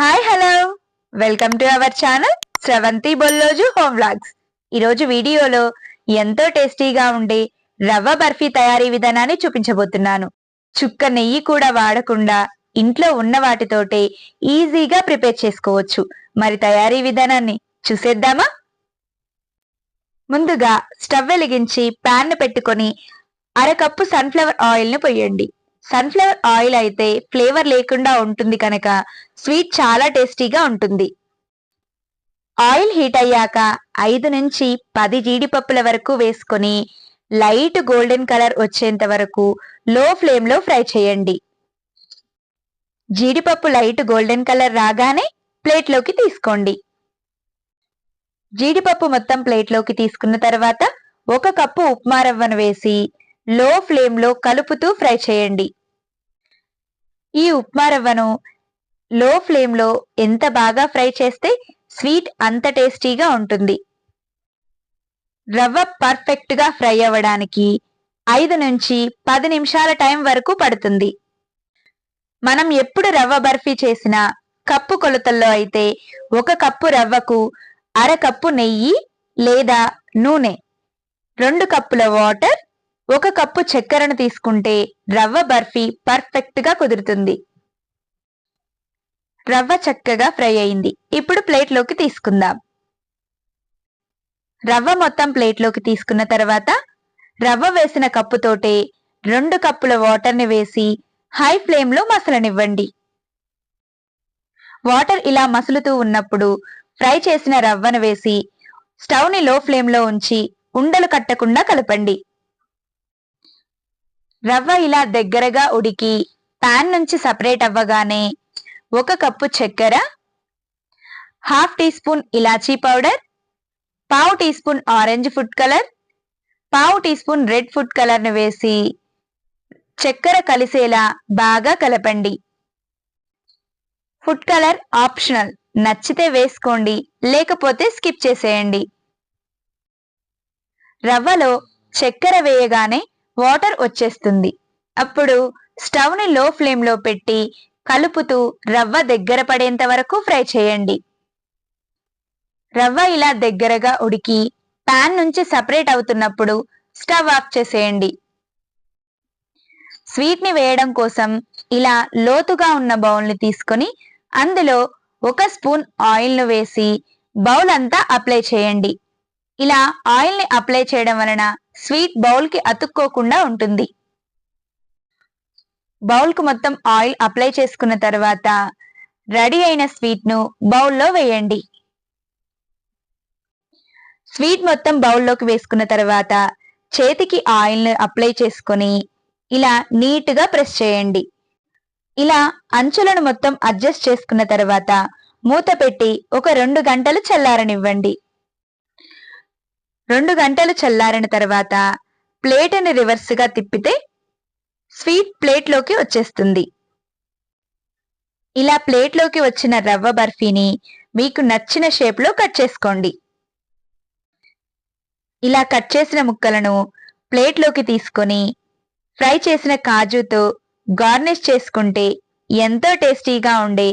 Hi hello welcome to our channel Sravanthi Bolloju home vlogs ఈరోజు వీడియోలో ఎంతో టేస్టీగా ఉండే రవ్వ బర్ఫీ తయారీ విధానాన్ని చూపించబోతున్నాను చుక్క నెయ్యి కూడా వాడకుండా ఇంట్లో ఉన్న వాటితోటే ఈజీగా ప్రిపేర్ చేసుకోవచ్చు మరి తయారీ విధానాన్ని చూసేద్దామా ముందుగా స్టవ్ వెలిగించి ప్యాన్ పెట్టుకొని అరకప్పు సన్ఫ్లవర్ ఆయిల్ను పొయ్యండి సన్ఫ్లవర్ ఆయిల్ అయితే ఫ్లేవర్ లేకుండా ఉంటుంది కనుక స్వీట్ చాలా టేస్టీగా ఉంటుంది ఆయిల్ హీట్ అయ్యాక ఐదు నుంచి పది జీడిపప్పుల వరకు వేసుకొని లైట్ గోల్డెన్ కలర్ వచ్చేంత వరకు లో ఫ్లేమ్లో ఫ్రై చేయండి జీడిపప్పు లైట్ గోల్డెన్ కలర్ రాగానే ప్లేట్లోకి తీసుకోండి జీడిపప్పు మొత్తం ప్లేట్లోకి తీసుకున్న తర్వాత ఒక కప్పు ఉప్మా రవ్వను వేసి లో ఫ్లేమ్లో కలుపుతూ ఫ్రై చేయండి ఈ ఉప్మా రవ్వను లో ఫ్లేమ్లో ఎంత బాగా ఫ్రై చేస్తే స్వీట్ అంత టేస్టీగా ఉంటుంది రవ్వ పర్ఫెక్ట్గా ఫ్రై అవ్వడానికి ఐదు నుంచి పది నిమిషాల టైం వరకు పడుతుంది మనం ఎప్పుడు రవ్వ బర్ఫీ చేసినా కప్పు కొలతల్లో అయితే ఒక కప్పు రవ్వకు అర కప్పు నెయ్యి లేదా నూనె రెండు కప్పుల వాటర్ ఒక కప్పు చక్కెరను తీసుకుంటే రవ్వ బర్ఫీ పర్ఫెక్ట్ గా కుదురుతుంది రవ్వ చక్కగా ఫ్రై అయింది ఇప్పుడు ప్లేట్లోకి తీసుకుందాం రవ్వ మొత్తం ప్లేట్లోకి తీసుకున్న తర్వాత రవ్వ వేసిన కప్పుతోటే రెండు కప్పుల వాటర్ని వేసి హై ఫ్లేమ్లో మసలనివ్వండి వాటర్ ఇలా మసులుతూ ఉన్నప్పుడు ఫ్రై చేసిన రవ్వను వేసి స్టవ్ని లో ఫ్లేమ్లో ఉంచి ఉండలు కట్టకుండా కలపండి రవ్వ ఇలా దగ్గరగా ఉడికి పాన్ నుంచి సపరేట్ అవ్వగానే ఒక కప్పు చక్కెర హాఫ్ టీ స్పూన్ ఇలాచీ పౌడర్ పావు teaspoon orange food colour పావు టీ స్పూన్ రెడ్ ఫుడ్ కలర్ను వేసి చక్కెర కలిసేలా బాగా కలపండి ఫుడ్ కలర్ ఆప్షనల్ నచ్చితే వేసుకోండి లేకపోతే స్కిప్ చేసేయండి రవ్వలో చక్కెర వేయగానే వాటర్ వచ్చేస్తుంది అప్పుడు స్టవ్ని లో ఫ్లేమ్లో పెట్టి కలుపుతూ రవ్వ దగ్గర పడేంత వరకు ఫ్రై చేయండి రవ్వ ఇలా దగ్గరగా ఉడికి పాన్ నుంచి సపరేట్ అవుతున్నప్పుడు స్టవ్ ఆఫ్ చేసేయండి స్వీట్ని వేయడం కోసం ఇలా లోతుగా ఉన్న బౌల్ని తీసుకొని అందులో ఒక స్పూన్ ఆయిల్ను వేసి బౌల్ అంతా అప్లై చేయండి ఇలా ఆయిల్ ని అప్లై చేయడం వలన స్వీట్ బౌల్ కి అతుక్కోకుండా ఉంటుంది బౌల్ కు మొత్తం ఆయిల్ అప్లై చేసుకున్న తర్వాత రెడీ అయిన స్వీట్ ను బౌల్లో వేయండి స్వీట్ మొత్తం బౌల్లోకి వేసుకున్న తర్వాత చేతికి ను అప్లై చేసుకొని ఇలా నీట్గా ప్రెస్ చేయండి ఇలా అంచులను మొత్తం అడ్జస్ట్ చేసుకున్న తర్వాత మూత పెట్టి ఒక రెండు గంటలు చల్లారనివ్వండి రెండు గంటలు చల్లారిన తర్వాత ప్లేట్ని రివర్స్గా తిప్పితే స్వీట్ ప్లేట్లోకి వచ్చేస్తుంది ఇలా ప్లేట్లోకి వచ్చిన రవ్వ బర్ఫీని మీకు నచ్చిన షేప్లో కట్ చేసుకోండి ఇలా కట్ చేసిన ముక్కలను ప్లేట్లోకి తీసుకొని ఫ్రై చేసిన కాజుతో గార్నిష్ చేసుకుంటే ఎంతో టేస్టీగా ఉండే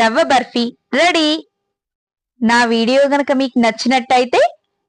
రవ్వ బర్ఫీ రెడీ నా వీడియో గనక మీకు నచ్చినట్టయితే